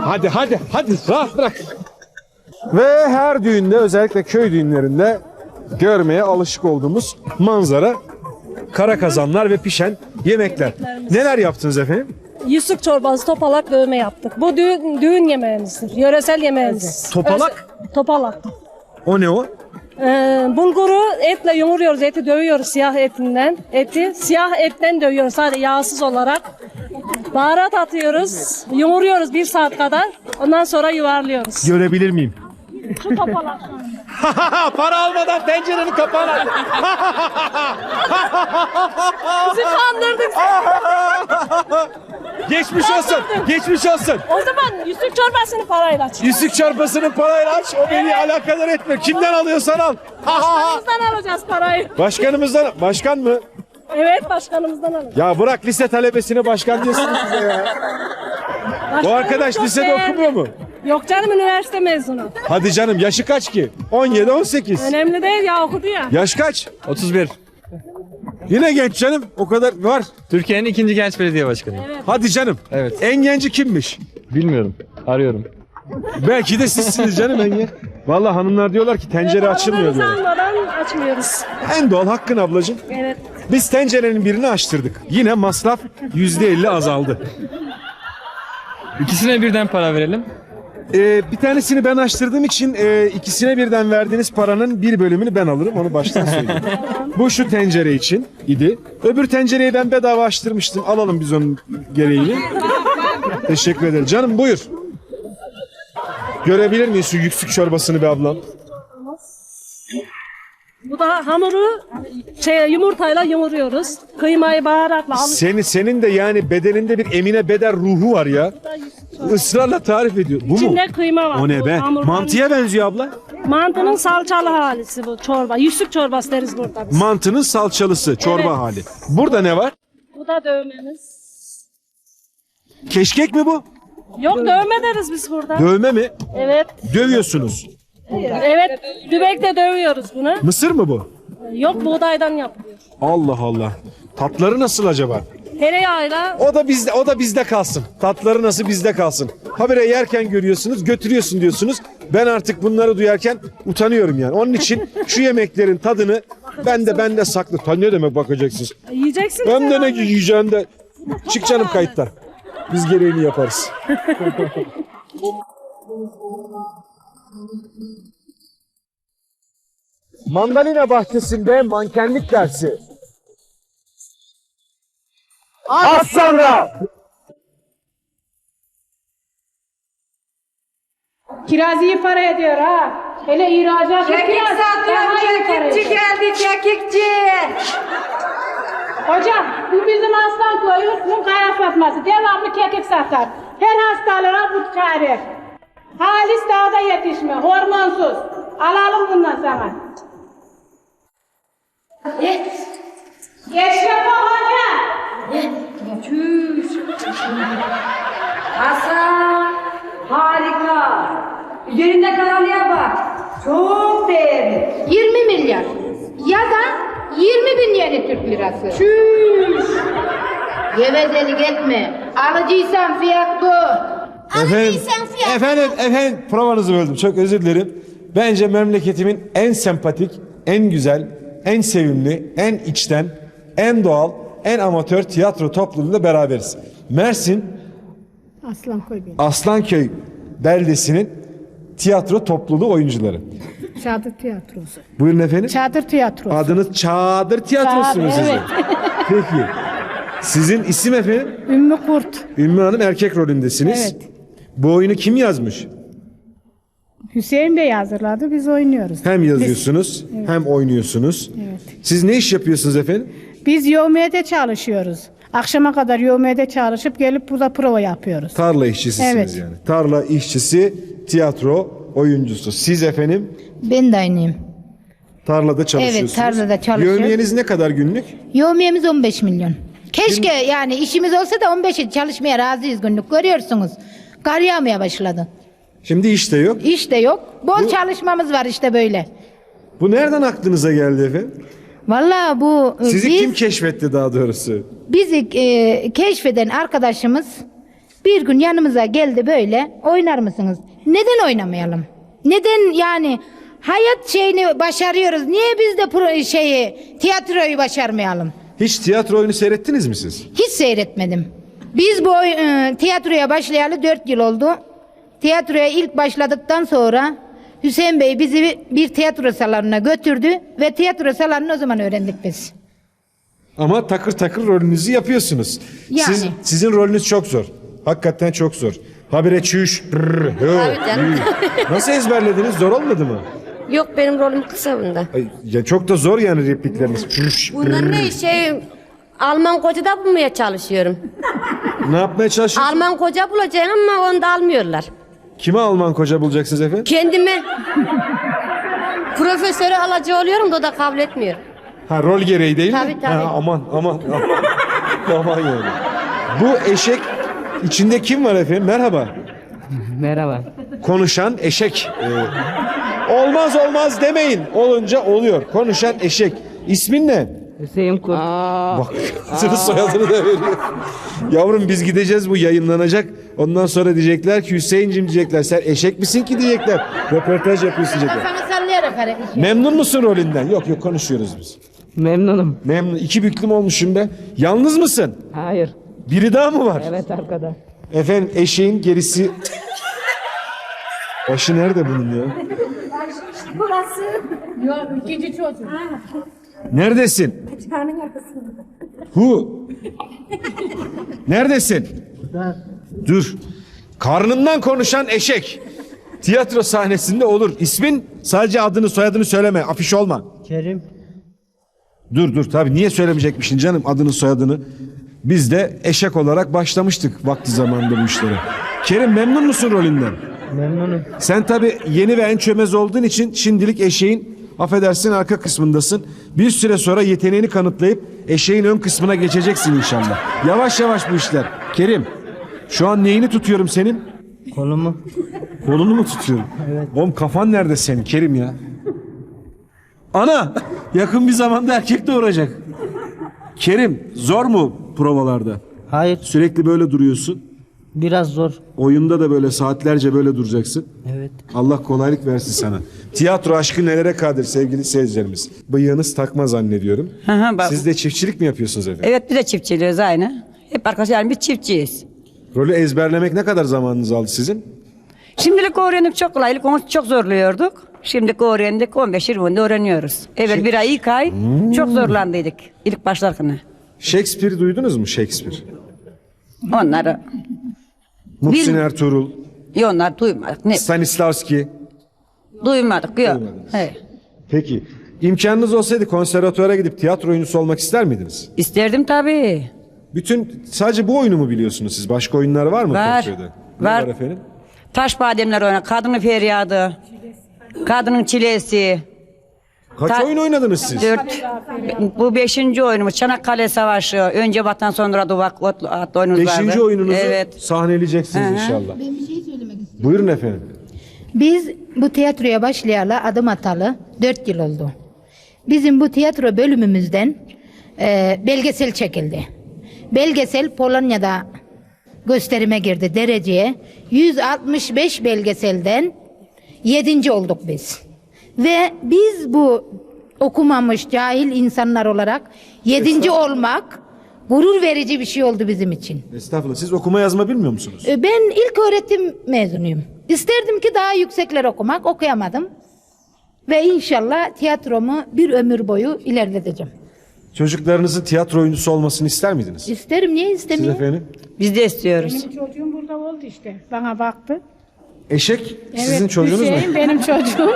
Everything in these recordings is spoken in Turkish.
Hadi hadi hadi rahat bırak. Ve her düğünde özellikle köy düğünlerinde görmeye alışık olduğumuz manzara kara kazanlar ve pişen yemekler. Neler yaptınız efendim? Yusuf çorbası, topalak dövme yaptık. Bu düğün, düğün yemeğimizdir. Yöresel yemeğimiz. Topalak? Öz- topalak. O ne o? Ee, bulguru etle yoğuruyoruz, eti dövüyoruz siyah etinden. Eti siyah etten dövüyoruz sadece yağsız olarak. Baharat atıyoruz, yoğuruyoruz bir saat kadar. Ondan sonra yuvarlıyoruz. Görebilir miyim? Şu topalak. Para almadan tencerenin kapağını aç. Bizi kandırdık. Geçmiş olsun. Geçmiş olsun. O zaman Yusuf çorbasını parayla aç. Yüzük çarpısını parayla aç. O beni alakadar etmiyor. Kimden alıyorsan al. Başkanımızdan alacağız parayı. Başkanımızdan. Başkan mı? Evet başkanımızdan alacağız. Ya bırak lise talebesine başkan diyorsunuz bize ya. Bu arkadaş lisede değerli. okumuyor mu? Yok canım üniversite mezunu. Hadi canım yaşı kaç ki? 17 18. Önemli değil ya okudu ya. Yaş kaç? 31. Yine genç canım. O kadar var. Türkiye'nin ikinci genç belediye başkanıyım. Hadi canım. Evet. En genci kimmiş? Bilmiyorum. Arıyorum. Belki de sizsiniz canım en genç. Vallahi hanımlar diyorlar ki tencere açılmıyor diyorlar. almadan açmıyoruz. En doğal hakkın ablacığım. Evet. Biz tencerenin birini açtırdık. Yine masraf %50 azaldı. İkisine birden para verelim. Ee, bir tanesini ben açtırdığım için e, ikisine birden verdiğiniz paranın bir bölümünü ben alırım. Onu baştan söyleyeyim. Bu şu tencere için idi. Öbür tencereyi ben bedava açtırmıştım. Alalım biz onun gereğini. Teşekkür ederim. Canım buyur. Görebilir miyiz şu yüksük çorbasını be ablam? Bu da hamuru şey yumurtayla yoğuruyoruz. Kıymayı baharatla. Seni, senin de yani bedeninde bir Emine Beder ruhu var ya. Israrla tarif ediyor. Bu mu? İçinde kıyma var. O ne Bu be? Mantıya benziyor abla. Mantının salçalı halisi bu çorba. Yusuf çorbası deriz burada biz. Mantının salçalısı, çorba Evet. hali. Burada ne var? Bu da dövmemiz. Keşkek mi bu? Yok dövme deriz biz burada. Dövme mi? evet. Dövüyorsunuz. Evet. Dübekle dövüyoruz bunu. Mısır mı bu? Yok buğdaydan yapılıyor. Allah Allah. Tatları nasıl acaba? Tereyağıyla O da bizde, o da bizde kalsın. Tatları nasıl bizde kalsın. Habire yerken görüyorsunuz, götürüyorsun diyorsunuz. Ben artık bunları duyarken utanıyorum yani. Onun için şu yemeklerin tadını ben de ben de saklı. Ta ne demek bakacaksınız? yiyeceksiniz. Ben de ne yiyeceğim de. Çık canım kayıttan. Biz gereğini yaparız. Mandalina bahçesinde mankenlik dersi. Az sonra. Kirazı para ediyor ha. Hele ihracat Kekik kiraz satıyor, daha iyi para kekikçi ediyor. geldi, kekikçi. Hocam bu bizim aslan koyu bunun kaya fatması. Devamlı kekik satar. Her hastalığa bu çare. Halis dağda yetişme, hormonsuz. Alalım bundan sana. Geçme bu hoca. Hasan, harika. Üzerinde kalanlığa bak. Çok değerli. 20 milyar. Ya da 20 bin yeni Türk lirası. Çüş. Gevezelik etme. Alıcıysan fiyat bu. Efendim, efendim, efendim provanızı böldüm. Çok özür dilerim. Bence memleketimin en sempatik, en güzel, en sevimli, en içten, en doğal, en amatör tiyatro topluluğuyla beraberiz. Mersin Aslan koy beni. Aslanköy beldesinin tiyatro topluluğu oyuncuları. Çadır tiyatrosu. Buyurun efendim. Çadır tiyatrosu. Adınız Çadır Tiyatrosu mu sizin? evet. Peki. Sizin isim efendim? Ümmü Kurt. Ümmü Hanım erkek rolündesiniz. Evet. Bu oyunu kim yazmış? Hüseyin Bey hazırladı biz oynuyoruz. Hem yazıyorsunuz hem oynuyorsunuz. Evet. Siz ne iş yapıyorsunuz efendim? Biz yevmiyede çalışıyoruz. Akşama kadar yevmiyede çalışıp gelip burada prova yapıyoruz. Tarla işçisisiniz Evet. yani. Tarla işçisi, tiyatro oyuncusu. Siz efendim Ben de aynıyım. tarlada çalışıyorsunuz. tarlada çalışıyorum. Yevmiyeniz ne kadar günlük? Yevmiyemiz 15 milyon. Keşke yani işimiz olsa da 15 çalışmaya razıyız günlük. Görüyorsunuz. Kar yağmaya başladı. Şimdi iş de yok. İş de yok. Bol çalışmamız var işte böyle. Bu nereden aklınıza geldi efendim? Vallahi bu Sizi biz, kim keşfetti daha doğrusu? bizi e, keşfeden arkadaşımız Bir gün yanımıza geldi böyle oynar mısınız? Neden oynamayalım? Neden yani hayat şeyini başarıyoruz. Niye biz de pro- şeyi tiyatroyu başarmayalım? Hiç tiyatro oyunu seyrettiniz mi siz? Hiç seyretmedim. Biz bu e, tiyatroya başlayalı 4 yıl oldu. Tiyatroya ilk başladıktan sonra Hüseyin Bey bizi bir- tiyatro salonuna götürdü ve tiyatro salonunu o zaman öğrendik biz. Ama takır takır rolünüzü yapıyorsunuz. Yani. Siz, sizin rolünüz çok zor. Hakikaten çok zor. Habire çüş. rrr, hı, hı. Nasıl ezberlediniz? Zor olmadı mı? Yok benim rolüm kısa bunda. Ay, ya çok da zor yani replikleriniz. Çüş, ne şey Alman koca da bulmaya çalışıyorum. Ne yapmaya çalışıyorsunuz? Alman koca bulacağım ama onu da almıyorlar. Kime Alman koca bulacaksınız efendim? Kendime profesörü alacağı oluyorum da o da kabul etmiyor. Ha rol gereği değil mi? Tabii, tabii. Ha, aman aman aman. aman yani. Bu eşek içinde kim var efendim? Merhaba. Merhaba. Konuşan eşek. Ee, olmaz olmaz demeyin. Olunca oluyor. Konuşan eşek. İsmin ne? Hüseyin Kurt. Bak senin soyadını da veriyor. Yavrum biz gideceğiz bu yayınlanacak. Ondan sonra diyecekler ki Hüseyin'cim diyecekler. Sen eşek misin ki diyecekler. Röportaj yapıyorsun diyecekler. Kafanı sallayarak hareket. Memnun musun rolünden? Yok yok konuşuyoruz biz. Memnunum. Memnun. İki büklüm olmuşum be. Yalnız mısın? Hayır. Biri daha mı var? Evet arkada. Efendim eşeğin gerisi... Başı nerede bunun ya? Yok ikinci çocuk. Neredesin? Hu. Neredesin? Dur. Karnından konuşan eşek. Tiyatro sahnesinde olur. İsmin sadece adını soyadını söyleme. Afiş olma. Kerim. Dur dur tabii niye söylemeyecekmişsin canım adını soyadını. Biz de eşek olarak başlamıştık vakti zamanında bu işlere. Kerim memnun musun rolünden? Memnunum. Sen tabii yeni ve en çömez olduğun için şimdilik eşeğin affedersin arka kısmındasın. Bir süre sonra yeteneğini kanıtlayıp eşeğin ön kısmına geçeceksin inşallah. Yavaş yavaş bu işler. Kerim şu an neyini tutuyorum senin? Kolumu. Kolunu mu tutuyorum? Evet. Oğlum kafan nerede senin Kerim ya? Ana yakın bir zamanda erkek doğuracak. Kerim zor mu provalarda? Hayır. Sürekli böyle duruyorsun. Biraz zor. Oyunda da böyle saatlerce böyle duracaksın. Evet. Allah kolaylık versin sana. Tiyatro aşkı nelere kadir sevgili seyircilerimiz. Bıyığınız takma zannediyorum. Hı hı, bak. Siz de çiftçilik mi yapıyorsunuz efendim? Evet biz de çiftçiliyoruz aynı. Hep arkadaşlar yani biz çiftçiyiz. Rolü ezberlemek ne kadar zamanınız aldı sizin? Şimdilik öğrendik çok kolaylık onu çok zorluyorduk. Şimdilik öğrendik 15-20 günde öğreniyoruz. Evet bir ay ilk ay çok zorlandıydık ilk başlarken. Shakespeare duydunuz mu Shakespeare? Onları Muhsin Bil- Ertuğrul, yok onlar duymadık. Ne? Stanislavski. Duymadık yok. Evet. Peki imkanınız olsaydı konservatuara gidip tiyatro oyuncusu olmak ister miydiniz? İsterdim tabii. Bütün sadece bu oyunu mu biliyorsunuz siz? Başka oyunlar var mı Var. Ne Var. var efendim? Taş bademler oyna, kadının feryadı, kadının çilesi. Kaç Ta- oyun oynadınız siz? Dört. Bu beşinci oyunumuz Çanakkale Savaşı. Önce vatan sonra duvak atlı atlı oyunumuz vardı. Beşinci oyununuzu Evet. sahneleyeceksiniz Hı hı. inşallah. Buyurun efendim. Biz bu tiyatroya başlayalı adım atalı 4 yıl oldu. Bizim bu tiyatro bölümümüzden e, belgesel çekildi. Belgesel Polonya'da gösterime girdi dereceye. 165 belgeselden 7. olduk biz. Ve biz bu okumamış cahil insanlar olarak 7. olmak gurur verici bir şey oldu bizim için. Estağfurullah. Siz okuma yazma bilmiyor musunuz? E, Ben ilk öğretim mezunuyum. İsterdim ki daha yüksekler okumak, okuyamadım. Ve inşallah tiyatromu bir ömür boyu ilerleteceğim. Çocuklarınızın tiyatro oyuncusu olmasını ister miydiniz? İsterim, niye Siz istemiyorum? efendim? Biz de istiyoruz. Benim çocuğum burada oldu işte. Bana baktı. Eşek sizin çocuğunuz mu? Hüseyin benim çocuğum.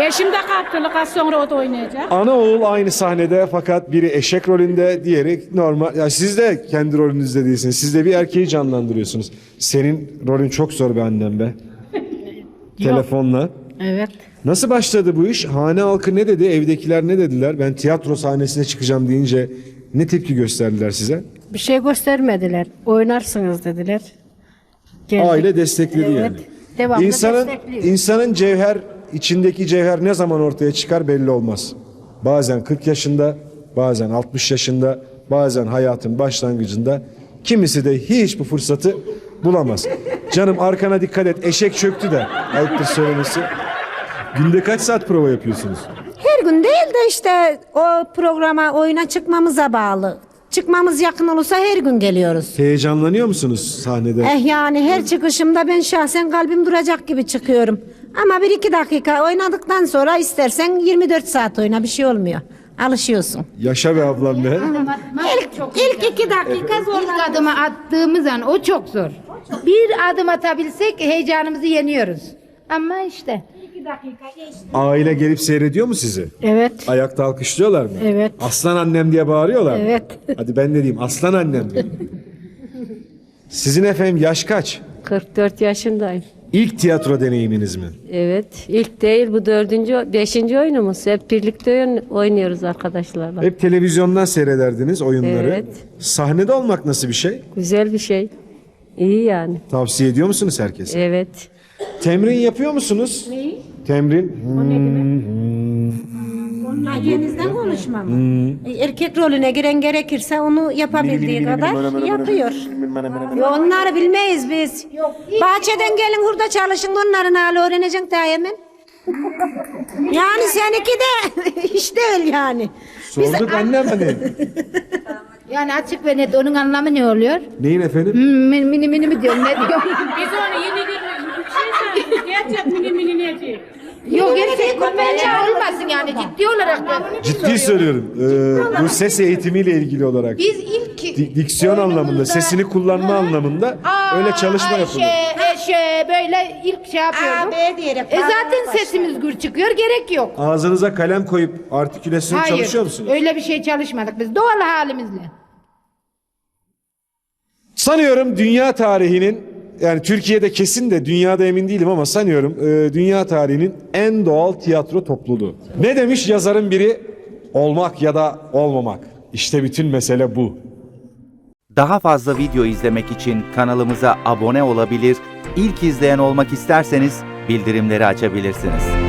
Eşim de kaptırlık az sonra o da oynayacak. Ana oğul aynı sahnede fakat biri eşek rolünde, diğeri normal. Ya siz de kendi rolünüzde değilsiniz. Siz de bir erkeği canlandırıyorsunuz. Senin rolün çok zor be annem be. Telefonla. Evet. Nasıl başladı bu iş? Hane halkı ne dedi? Evdekiler ne dediler? Ben tiyatro sahnesine çıkacağım deyince ne tepki gösterdiler size? Bir şey göstermediler. Oynarsınız dediler. Geldik. Aile destekledi Evet, yani. devamlı İnsanın destekliyor. insanın cevher içindeki cevher ne zaman ortaya çıkar belli olmaz. Bazen 40 yaşında, bazen 60 yaşında, bazen hayatın başlangıcında Kimisi de hiç bu fırsatı bulamaz. Canım arkana dikkat et eşek çöktü de ayıptır söylemesi. Günde kaç saat prova yapıyorsunuz? Her gün değil de işte o programa oyuna çıkmamıza bağlı. Çıkmamız yakın olursa her gün geliyoruz. Heyecanlanıyor musunuz sahnede? Eh yani her çıkışımda ben şahsen kalbim duracak gibi çıkıyorum. Ama bir iki dakika oynadıktan sonra istersen 24 saat oyna bir şey olmuyor. Alışıyorsun. Yaşa be ablam be. İlk, ilk iki dakika İlk zorlanıyorsun. adımı attığımız an o çok zor. Bir adım atabilsek heyecanımızı yeniyoruz. Ama işte Aile gelip seyrediyor mu sizi? Evet. Ayakta alkışlıyorlar mı? Evet. Aslan annem diye bağırıyorlar mı? Evet. Hadi ben de diyeyim aslan annem. Sizin efendim yaş kaç? 44 yaşındayım. İlk tiyatro deneyiminiz mi? Evet. ilk değil bu dördüncü, beşinci oyunumuz. Hep birlikte oyun- oynuyoruz arkadaşlarla. Hep televizyondan seyrederdiniz oyunları. Evet. Sahnede olmak nasıl bir şey? Güzel bir şey. İyi yani. Tavsiye ediyor musunuz herkese? Evet. Temrin yapıyor musunuz? Neyi? Temrin. Ailenizden konuşmam. Erkek rolüne giren gerekirse onu yapabildiği kadar yapıyor. Yo, onları bilmeyiz biz. Bahçeden gelin hurda çalışın onların hali öğreneceksin daha hemen. yani seninki de iş değil yani. Sorduk annem hani. yani açık ve net onun anlamı ne oluyor? Neyin efendim? Hmm, Mini mini, mi diyorum ne diyorum? Biz onu yeni bir şey söylüyoruz. Gerçek mini mini neci. Yok gerçek gülmece olmasın yani ciddi olarak da. Ciddi söylüyorum. Ee, bu ses eğitimiyle ilgili olarak. Biz ilk Di- diksiyon anlamında, oyunumuzda- sesini kullanma anlamında Aa, öyle çalışma Ayşe, yapılıyor. Eşe böyle ilk şey yapıyorduk. Abi diyerek. E zaten sesimiz gür çıkıyor gerek yok. Ağzınıza kalem koyup artikülasyon Hayır çalışıyor musunuz? öyle bir şey çalışmadık biz doğal halimizle. Sanıyorum dünya tarihinin yani Türkiye'de kesin de dünyada emin değilim ama sanıyorum e, dünya tarihinin en doğal tiyatro topluluğu. Ne demiş yazarın biri? Olmak ya da olmamak. İşte bütün mesele bu. Daha fazla video izlemek için kanalımıza abone olabilir, ilk izleyen olmak isterseniz bildirimleri açabilirsiniz.